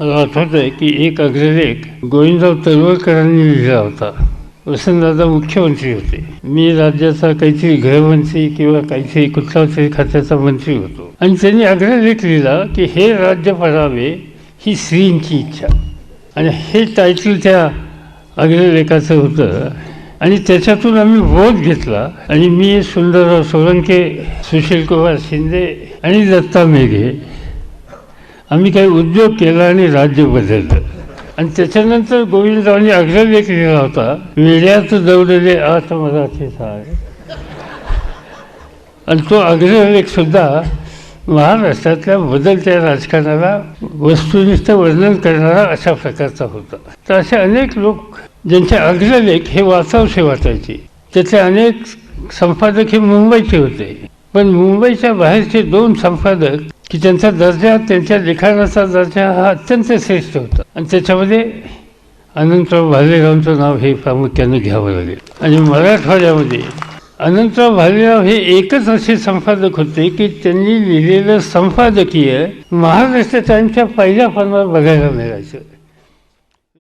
मला आठवतंय की एक अग्रलेख गोविंदराव तळवळकरांनी लिहिला होता. वसंतदादा मुख्यमंत्री होते. मी राज्याचा काहीतरी गृहमंत्री किंवा काहीतरी कुठला तरी खात्याचा मंत्री होतो. आणि त्यांनी अग्रलेख लिहिला की हे राज्य पडावे ही श्रींची इच्छा. आणि हे टायटल त्या अग्रलेखाचं होतं. आणि त्याच्यातून आम्ही बोध घेतला. आणि मी सुंदरराव सोळंके सुशीलकुमार शिंदे आणि दत्ता मेघे आम्ही काही उद्योग केला आणि राज्य बदललं. आणि त्याच्यानंतर गोविंदरावांनी अग्रलेख लिहिला होता वेड्यात दौडले आत मराठी साय आणि तो अग्रलेख सुद्धा महाराष्ट्रातल्या बदलत्या राजकारणाला वस्तुनिष्ठ वर्णन करणारा अशा प्रकारचा होता. तर असे अनेक लोक ज्यांचे अग्रलेख हे वाचावसे वाटायचे त्याचे अनेक संपादक हे मुंबईचे होते. पण मुंबईच्या बाहेरचे दोन संपादक की त्यांचा दर्जा त्यांच्या लिखाणाचा दर्जा हा अत्यंत श्रेष्ठ होता. आणि त्याच्यामध्ये अनंतराव भालेरावांचं नाव हे प्रामुख्यानं घ्यावं लागेल. आणि मराठवाड्यामध्ये अनंतराव भालेराव हे एकच असे संपादक होते की त्यांनी लिहिलेलं संपादकीय महाराष्ट्र टाईमच्या पहिल्या पानावर बघायला मिळायचं.